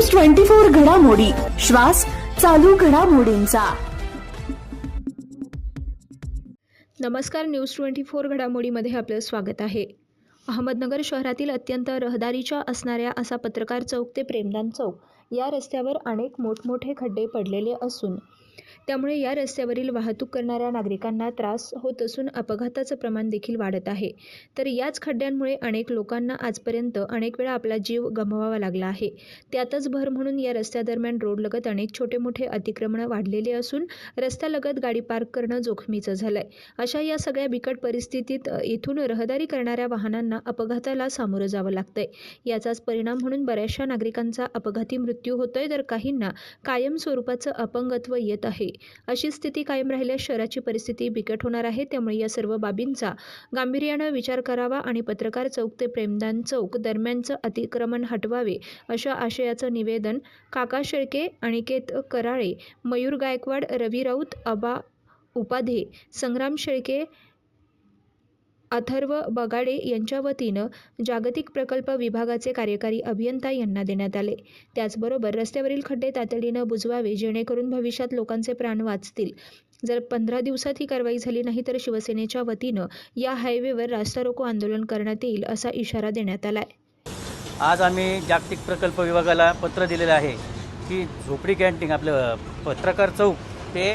News twenty four घडामोडी. श्वास चालू घडामोडींचा. नमस्कार न्यूज ट्वेंटी फोर घडामोडीमध्ये आपलं स्वागत आहे. अहमदनगर शहरातील अत्यंत रहदारीच्या असणाऱ्या असा पत्रकार चौक ते प्रेमदान चौक या रस्त्यावर अनेक मोठमोठे खड्डे पडलेले असून त्यामुळे या रस्त्यावरील वाहतूक करणाऱ्या नागरिकांना त्रास होत असून अपघाताचं प्रमाण देखील वाढत आहे. तर याच खड्ड्यांमुळे अनेक लोकांना आजपर्यंत अनेक वेळा आपला जीव गमवावा लागला आहे. त्यातच भर म्हणून या रस्त्यादरम्यान रोडलगत अनेक छोटे मोठे अतिक्रमणं वाढलेले असून रस्त्यालगत गाडी पार्क करणं जोखमीचं झालंय. अशा या सगळ्या बिकट परिस्थितीत इथून रहदारी करणाऱ्या वाहनांना अपघाताला सामोरं जावं लागतंय. याचाच परिणाम म्हणून बऱ्याचशा नागरिकांचा अपघाती मृत्यू होतोय तर काहींना कायम स्वरूपाचं अपंगत्व येत आहे. अशी स्थिती कायम राहिल्यास शहराची परिस्थिती बिकट होणार आहे. त्यामुळे या सर्व बाबींचा गांभीर्यानं विचार करावा आणि पत्रकार चौक ते प्रेमदान चौक दरम्यानचं अतिक्रमण हटवावे अशा आशयाचं निवेदन काका शेळके अनिकेत कराळे मयूर गायकवाड रवी राऊत अबा उपाधे संग्राम शेळके अथर्व बगाडे यांच्या वतीनं जागतिक प्रकल्प विभागाचे कार्यकारी अभियंता यांना देण्यात आले. त्याचबरोबर रस्त्यावरील खड्डे तातडीनं बुजवावे जेणेकरून भविष्यात लोकांचे प्राण वाचतील. जर पंधरा दिवसात ही कारवाई झाली नाही तर शिवसेनेच्या वतीनं या हायवेवर रास्ता रोको आंदोलन करण्यात येईल असा इशारा देण्यात आला आहे आज आम्ही जागतिक प्रकल्प विभागाला पत्र दिलेलं आहे की झोपडी कॅन्टीन आपलं पत्रकार चौक ते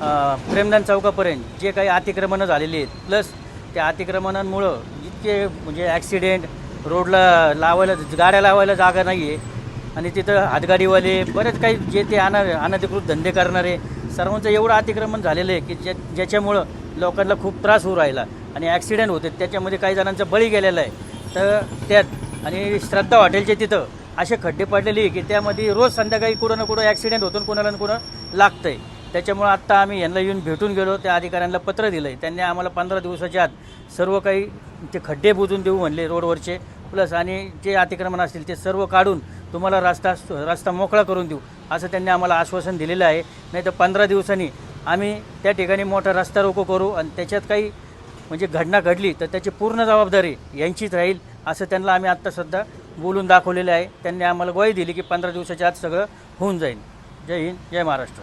प्रेमदान चौकापर्यंत जे काही अतिक्रमणं झालेली आहेत प्लस त्या अतिक्रमणांमुळं इतके म्हणजे ॲक्सिडेंट रोडला लावायला गाड्या लावायला जागा नाही आहे आणि तिथं हातगाडीवाले बरेच काही जे ते अना अनधिकृत धंदे करणारे सर्वांचं एवढं अतिक्रमण झालेलं आहे की ज्या ज्याच्यामुळं लोकांना खूप त्रास होऊ राहिला. आणि ॲक्सिडेंट होते त्याच्यामध्ये काही जणांचा बळी गेलेला आहे. तर त्यात आणि श्रद्धा हॉटेलचे तिथं असे खड्डे पडलेले की त्यामध्ये रोज संध्याकाळी कुठं ना कुठं ॲक्सिडेंट होतो कुणाला ना कुणं आहे त्याच्यामुळं आत्ता आम्ही यांना येऊन भेटून गेलो त्या अधिकाऱ्यांना पत्र दिलं आहे त्यांनी आम्हाला पंधरा दिवसाच्या आत सर्व काही ते खड्डे बुजून देऊ म्हणले रोडवरचे प्लस आणि जे अतिक्रमण असतील ते सर्व काढून तुम्हाला रस्ता रस्ता मोकळा करून देऊ असं त्यांनी आम्हाला आश्वासन दिलेलं आहे. नाही तर पंधरा दिवसांनी आम्ही त्या ठिकाणी मोठा रस्ता रोको करू आणि त्याच्यात काही म्हणजे घटना घडली तर त्याची पूर्ण जबाबदारी यांचीच राहील असं त्यांना आम्ही आत्ता सध्या बोलून दाखवलेलं आहे. त्यांनी आम्हाला ग्वाही दिली की पंधरा दिवसाच्या आत सगळं होऊन जाईल. जय हिंद जय महाराष्ट्र.